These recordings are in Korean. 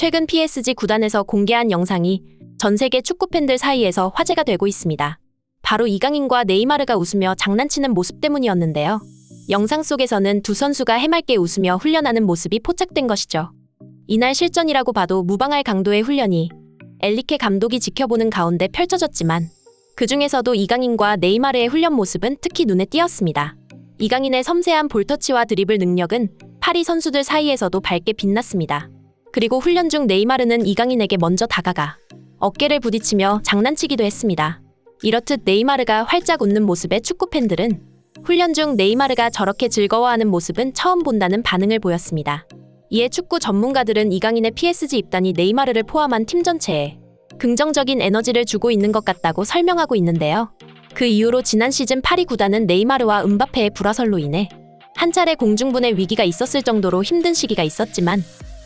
최근 PSG 구단에서 공개한 영상이 전 세계 축구 팬들 사이에서 화제가 되고 있습니다. 바로 이강인과 네이마르가 웃으며 장난치는 모습 때문이었는데요. 영상 속에서는 두 선수가 해맑게 웃으며 훈련하는 모습이 포착된 것이죠. 이날 실전이라고 봐도 무방할 강도의 훈련이 엘리케 감독이 지켜보는 가운데 펼쳐졌지만 그 중에서도 이강인과 네이마르의 훈련 모습은 특히 눈에 띄었습니다. 이강인의 섬세한 볼터치와 드리블 능력은 파리 선수들 사이에서도 밝게 빛났습니다. 그리고 훈련 중 네이마르는 이강인에게 먼저 다가가 어깨를 부딪히며 장난치기도 했습니다. 이렇듯 네이마르가 활짝 웃는 모습에 축구 팬들은 훈련 중 네이마르가 저렇게 즐거워하는 모습은 처음 본다는 반응을 보였습니다. 이에 축구 전문가들은 이강인의 PSG 입단이 네이마르를 포함한 팀 전체에 긍정적인 에너지를 주고 있는 것 같다고 설명하고 있는데요. 그 이후로 지난 시즌 파리 구단은 네이마르와 은바페의 불화설로 인해 한 차례 공중분해 위기가 있었을 정도로 힘든 시기가 있었지만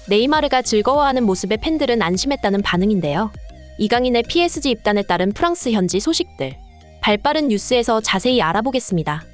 네이마르가 즐거워하는 모습에 팬들은 안심했다는 반응인데요. 이강인의 PSG 입단에 따른 프랑스 현지 소식들. 발빠른 뉴스에서 자세히 알아보겠습니다.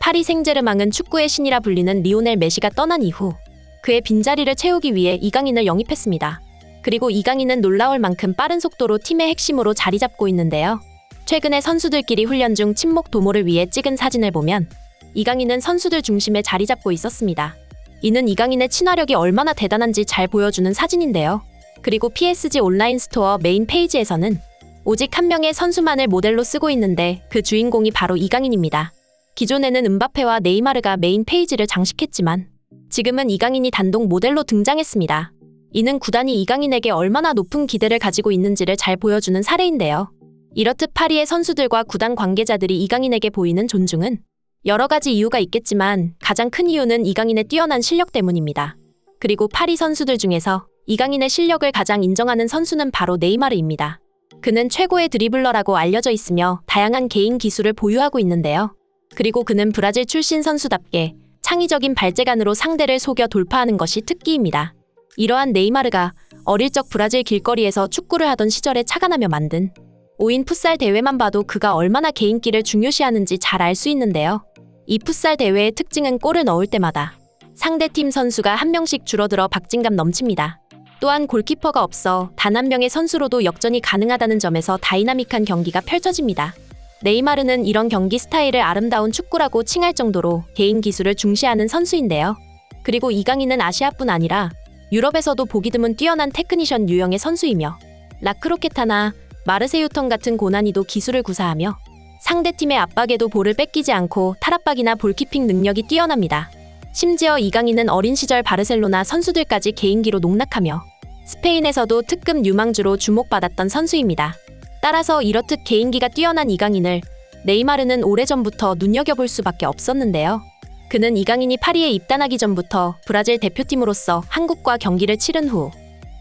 파리 생제르맹은 축구의 신이라 불리는 리오넬 메시가 떠난 이후 그의 빈자리를 채우기 위해 이강인을 영입했습니다. 그리고 이강인은 놀라울 만큼 빠른 속도로 팀의 핵심으로 자리 잡고 있는데요. 최근에 선수들끼리 훈련 중 친목 도모를 위해 찍은 사진을 보면 이강인은 선수들 중심에 자리 잡고 있었습니다. 이는 이강인의 친화력이 얼마나 대단한지 잘 보여주는 사진인데요. 그리고 PSG 온라인 스토어 메인 페이지에서는 오직 한 명의 선수만을 모델로 쓰고 있는데 그 주인공이 바로 이강인입니다. 기존에는 은바페와 네이마르가 메인 페이지를 장식했지만 지금은 이강인이 단독 모델로 등장했습니다. 이는 구단이 이강인에게 얼마나 높은 기대를 가지고 있는지를 잘 보여주는 사례인데요. 이렇듯 파리의 선수들과 구단 관계자들이 이강인에게 보이는 존중은 여러 가지 이유가 있겠지만 가장 큰 이유는 이강인의 뛰어난 실력 때문입니다. 그리고 파리 선수들 중에서 이강인의 실력을 가장 인정하는 선수는 바로 네이마르입니다. 그는 최고의 드리블러라고 알려져 있으며 다양한 개인 기술을 보유하고 있는데요. 그리고 그는 브라질 출신 선수답게 창의적인 발재간으로 상대를 속여 돌파하는 것이 특기입니다. 이러한 네이마르가 어릴 적 브라질 길거리에서 축구를 하던 시절에 착안하며 만든 5인 풋살 대회만 봐도 그가 얼마나 개인기를 중요시하는지 잘 알 수 있는데요. 이 풋살 대회의 특징은 골을 넣을 때마다 상대팀 선수가 한 명씩 줄어들어 박진감 넘칩니다. 또한 골키퍼가 없어 단 한 명의 선수로도 역전이 가능하다는 점에서 다이나믹한 경기가 펼쳐집니다. 네이마르는 이런 경기 스타일을 아름다운 축구라고 칭할 정도로 개인 기술을 중시하는 선수인데요. 그리고 이강인은 아시아뿐 아니라 유럽에서도 보기 드문 뛰어난 테크니션 유형의 선수이며 라크로케타나 마르세유턴 같은 고난이도 기술을 구사하며 상대팀의 압박에도 볼을 뺏기지 않고 탈압박이나 볼키핑 능력이 뛰어납니다. 심지어 이강인은 어린 시절 바르셀로나 선수들까지 개인기로 농락하며 스페인에서도 특급 유망주로 주목받았던 선수입니다. 따라서 이렇듯 개인기가 뛰어난 이강인을 네이마르는 오래전부터 눈여겨볼 수밖에 없었는데요. 그는 이강인이 파리에 입단하기 전부터 브라질 대표팀으로서 한국과 경기를 치른 후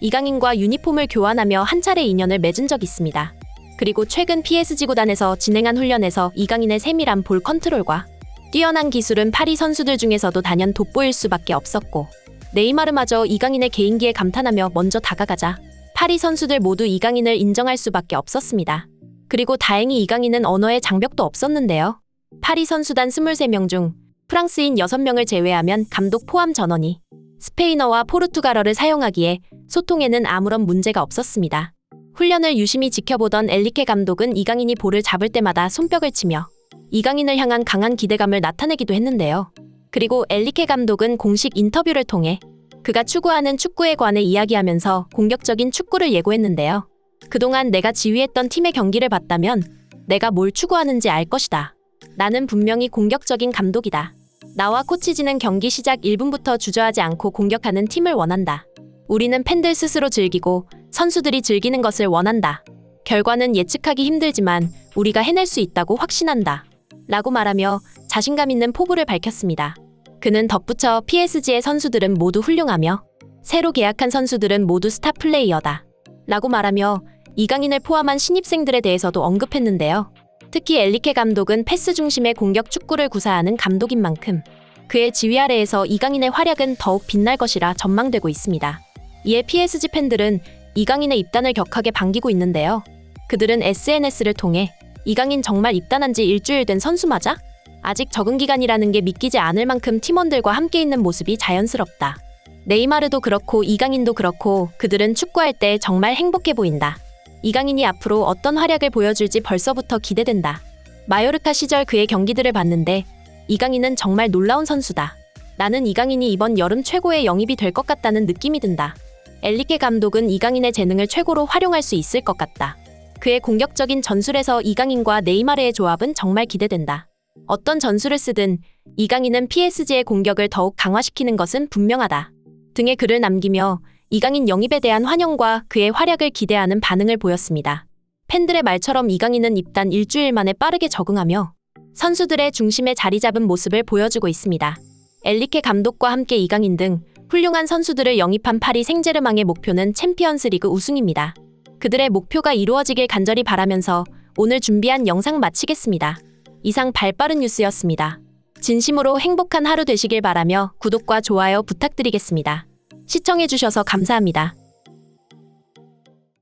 이강인과 유니폼을 교환하며 한 차례 인연을 맺은 적 있습니다. 그리고 최근 PSG 구단에서 진행한 훈련에서 이강인의 세밀한 볼 컨트롤과 뛰어난 기술은 파리 선수들 중에서도 단연 돋보일 수밖에 없었고 네이마르마저 이강인의 개인기에 감탄하며 먼저 다가가자 파리 선수들 모두 이강인을 인정할 수밖에 없었습니다. 그리고 다행히 이강인은 언어의 장벽도 없었는데요. 파리 선수단 23명 중 프랑스인 6명을 제외하면 감독 포함 전원이 스페인어와 포르투갈어를 사용하기에 소통에는 아무런 문제가 없었습니다. 훈련을 유심히 지켜보던 엘리케 감독은 이강인이 볼을 잡을 때마다 손뼉을 치며 이강인을 향한 강한 기대감을 나타내기도 했는데요. 그리고 엘리케 감독은 공식 인터뷰를 통해 그가 추구하는 축구에 관해 이야기하면서 공격적인 축구를 예고했는데요. 그동안 내가 지휘했던 팀의 경기를 봤다면 내가 뭘 추구하는지 알 것이다. 나는 분명히 공격적인 감독이다. 나와 코치진은 경기 시작 1분부터 주저하지 않고 공격하는 팀을 원한다. 우리는 팬들 스스로 즐기고 선수들이 즐기는 것을 원한다. 결과는 예측하기 힘들지만 우리가 해낼 수 있다고 확신한다. 라고 말하며 자신감 있는 포부를 밝혔습니다. 그는 덧붙여 PSG의 선수들은 모두 훌륭하며 새로 계약한 선수들은 모두 스타 플레이어다. 라고 말하며 이강인을 포함한 신입생들에 대해서도 언급했는데요. 특히 엘리케 감독은 패스 중심의 공격 축구를 구사하는 감독인 만큼 그의 지휘 아래에서 이강인의 활약은 더욱 빛날 것이라 전망되고 있습니다. 이에 PSG 팬들은 이강인의 입단을 격하게 반기고 있는데요. 그들은 SNS를 통해 이강인 정말 입단한 지 일주일 된 선수 맞아? 아직 적응 기간이라는 게 믿기지 않을 만큼 팀원들과 함께 있는 모습이 자연스럽다. 네이마르도 그렇고 이강인도 그렇고 그들은 축구할 때 정말 행복해 보인다. 이강인이 앞으로 어떤 활약을 보여줄지 벌써부터 기대된다. 마요르카 시절 그의 경기들을 봤는데 이강인은 정말 놀라운 선수다. 나는 이강인이 이번 여름 최고의 영입이 될 것 같다는 느낌이 든다. 엘리케 감독은 이강인의 재능을 최고로 활용할 수 있을 것 같다. 그의 공격적인 전술에서 이강인과 네이마르의 조합은 정말 기대된다. 어떤 전술을 쓰든 이강인은 PSG의 공격을 더욱 강화시키는 것은 분명하다. 등에 글을 남기며 이강인 영입에 대한 환영과 그의 활약을 기대하는 반응을 보였습니다. 팬들의 말처럼 이강인은 입단 일주일 만에 빠르게 적응하며 선수들의 중심에 자리 잡은 모습을 보여주고 있습니다. 엘리케 감독과 함께 이강인 등 훌륭한 선수들을 영입한 파리 생제르망의 목표는 챔피언스 리그 우승입니다. 그들의 목표가 이루어지길 간절히 바라면서 오늘 준비한 영상 마치겠습니다. 이상 발빠른 뉴스였습니다. 진심으로 행복한 하루 되시길 바라며 구독과 좋아요 부탁드리겠습니다. 시청해주셔서 감사합니다.